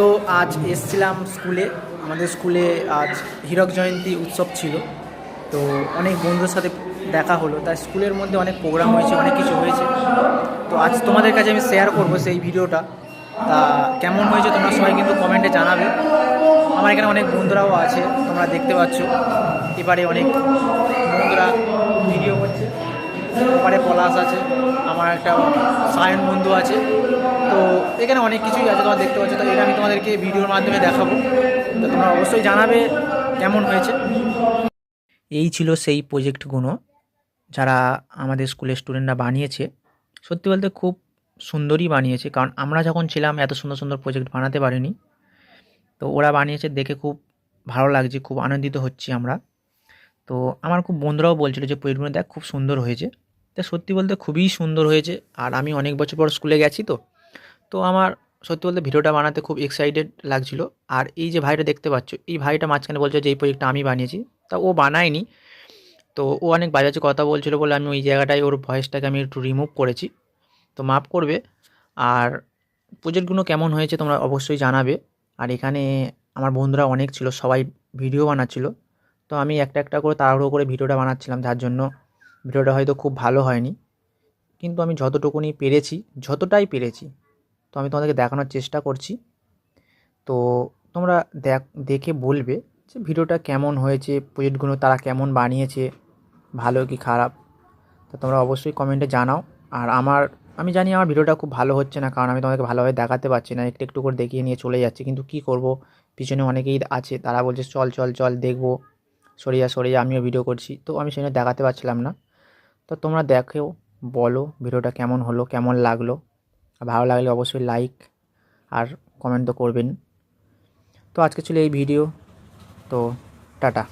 তো আজ এসছিলাম স্কুলে। আমাদের স্কুলে আজ হীরক জয়ন্তী উৎসব ছিল। তো অনেক বন্ধুর সাথে দেখা হলো। তাই স্কুলের মধ্যে অনেক প্রোগ্রাম হয়েছে, অনেক কিছু হয়েছে। তো আজ তোমাদের কাছে আমি শেয়ার করব সেই ভিডিওটা। তা কেমন হয়েছে তোমরা সবাই কিন্তু কমেন্টে জানাবে। আমার এখানে অনেক বন্ধুরাও আছে, তোমরা দেখতে পাচ্ছ। এবারে অনেক বন্ধুরা ভিডিও করছে। এবারে পলাশ আছে। আমার একটা সায়ন বন্ধু আছে। এখানে অনেক কিছুই আছে, তোমরা দেখতে পাচ্ছ। তো এটা আমি তোমাদেরকে ভিডিওর মাধ্যমে দেখাবো। তো তোমরা অবশ্যই জানাবে কেমন হয়েছে। এই ছিল সেই প্রজেক্টগুলো যারা আমাদের স্কুলের স্টুডেন্টরা বানিয়েছে। সত্যি বলতে খুব সুন্দরই বানিয়েছে, কারণ আমরা যখন ছিলাম এত সুন্দর সুন্দর প্রজেক্ট বানাতে পারিনি। তো ওরা বানিয়েছে দেখে খুব ভালো লাগছে, খুব আনন্দিত হচ্ছি আমরা। তো আমার খুব বন্ধুরাও বলছিল যে, প্রজেক্টগুলো দেখ, খুব সুন্দর হয়েছে। তা সত্যি বলতে খুবই সুন্দর হয়েছে। আর আমি অনেক বছর পর স্কুলে গেছি তো তো আমার সত্যি বলতে ভিডিওটা বানাতে খুব এক্সাইটেড লাগছিল। আর এই যে ভাইটা দেখতে পাচ্ছ, এই ভাইটা মাঝখানে বলছে যে, এই প্রজেক্টটা আমি বানিয়েছি। তা ও বানায়নি। তো ও অনেক বাজে বাজে কথা বলছিল বলে আমি ওই জায়গাটায় ওর ভয়েসটাকে আমি একটু রিমুভ করেছি। তো মাফ করবে। আর প্রজেক্টগুলো কেমন হয়েছে তোমরা অবশ্যই জানাবে। আর এখানে আমার বন্ধুরা অনেক ছিল, সবাই ভিডিও বানাচ্ছিল। তো আমি একটা একটা করে তাড়াহুড়ো করে ভিডিওটা বানাচ্ছিলাম, যার জন্য ভিডিওটা হয়তো খুব ভালো হয়নি। কিন্তু আমি যতটুকুনি পেরেছি, যতটাই পেরেছি তো আমি তোমাদেরকে দেখানোর চেষ্টা করছি। তো তোমরা দেখ বলবে যে ভিডিওটা কেমন হয়েছে, প্রজেক্টগুলো তারা কেমন বানিয়েছে, ভালো কি খারাপ? তো তোমরা অবশ্যই কমেন্টে জানাও। আর আমার, আমি জানি আমার ভিডিওটা খুব ভালো হচ্ছে না, কারণ আমি তোমাদেরকে ভালোভাবে দেখাতে পারছি না, একটু একটু করে দেখিয়ে নিয়ে চলে যাচ্ছি। কিন্তু কি করব? পিছনে অনেকেই আছে, তারা বলছে চল চল চল, দেখব। সরিয়া সরিয়া আমিও ভিডিও করছি। তো আমি সেখানে দেখাতে পারছিলাম না। তো তোমরা দেখেও বলো ভিডিওটা কেমন হলো, কেমন লাগল। ভালো লাগলে অবশ্যই লাইক আর কমেন্ট তো করবেন। তো আজকে ছিল এই ভিডিও তো টাটা।